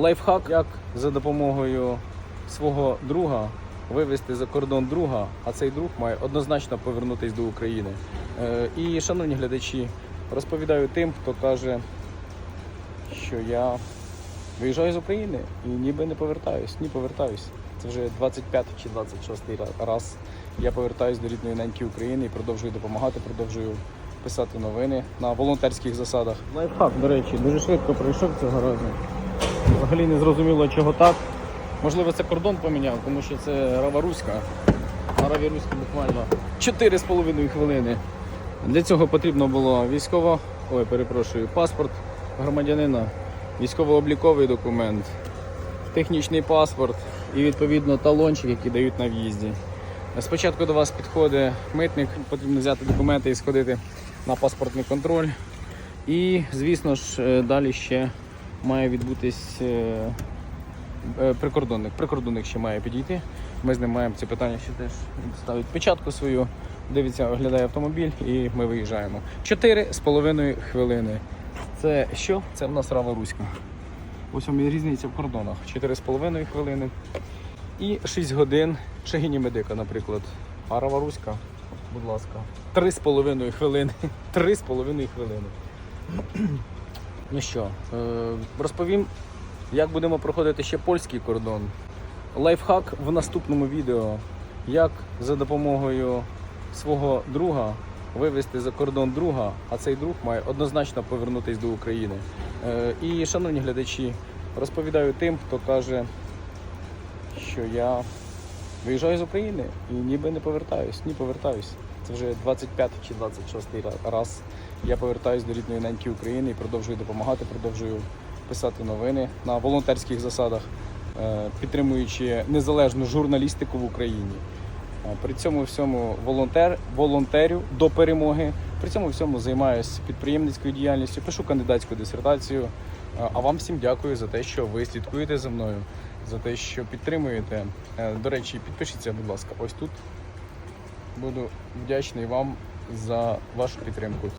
Лайфхак, як за допомогою свого друга вивезти за кордон друга, а цей друг має однозначно повернутися до України. Е, І, шановні глядачі, розповідаю тим, хто каже, що я виїжджаю з України і ніби не повертаюсь. Ні, повертаюсь. Це вже 25 чи 26 раз. Я повертаюсь до рідної неньки України і продовжую допомагати, продовжую писати новини на волонтерських засадах. Лайфхак, до речі, дуже швидко пройшов цього разу. Взагалі не зрозуміло, чого так. Можливо, це кордон поміняв, тому що це Рава-Руська. На Раві Руська буквально 4,5 хвилини. Для цього потрібно було військово, ой, перепрошую, паспорт громадянина, військово-обліковий документ, технічний паспорт і відповідно талончик, який дають на в'їзді. Спочатку до вас підходить митник, потрібно взяти документи і сходити на паспортний контроль. І, звісно ж, е, далі ще має відбутись е, е, прикордонник. Прикордонник ще має підійти. Ми з ним маємо це питання ще теж ставить печатку свою, дивиться, оглядає автомобіль і ми виїжджаємо. Чотири з половиною хвилини. Це що? Це в нас Рава Руська. Ось і різниця в кордонах. Чотири з половиною хвилини. І 6 годин Шагіні Медика, наприклад. А Рава Руська, будь ласка. Три з половиною хвилини. Три з половиною хвилини. Ну що, е, розповім, як будемо проходити ще польський кордон. Лайфхак в наступному відео, як за допомогою свого друга вивезти за кордон друга, а цей друг має однозначно повернутися до України. Е, І, шановні глядачі, розповідаю тим, хто каже, що я виїжджаю з України і ніби не повертаюсь. Ні, повертаюсь. Це вже 25 чи 26 ра- раз. Я повертаюсь до рідної неньки України і продовжую допомагати, продовжую писати новини на волонтерських засадах, е, підтримуючи незалежну журналістику в Україні. Е, При цьому всьому волонтер, волонтерю до перемоги. При цьому всьому займаюся підприємницькою діяльністю, пишу кандидатську дисертацію. Е, А вам всім дякую за те, що ви слідкуєте за мною, за те, що підтримуєте. До речі, підпишіться, будь ласка, ось тут. Буду вдячний вам за вашу підтримку.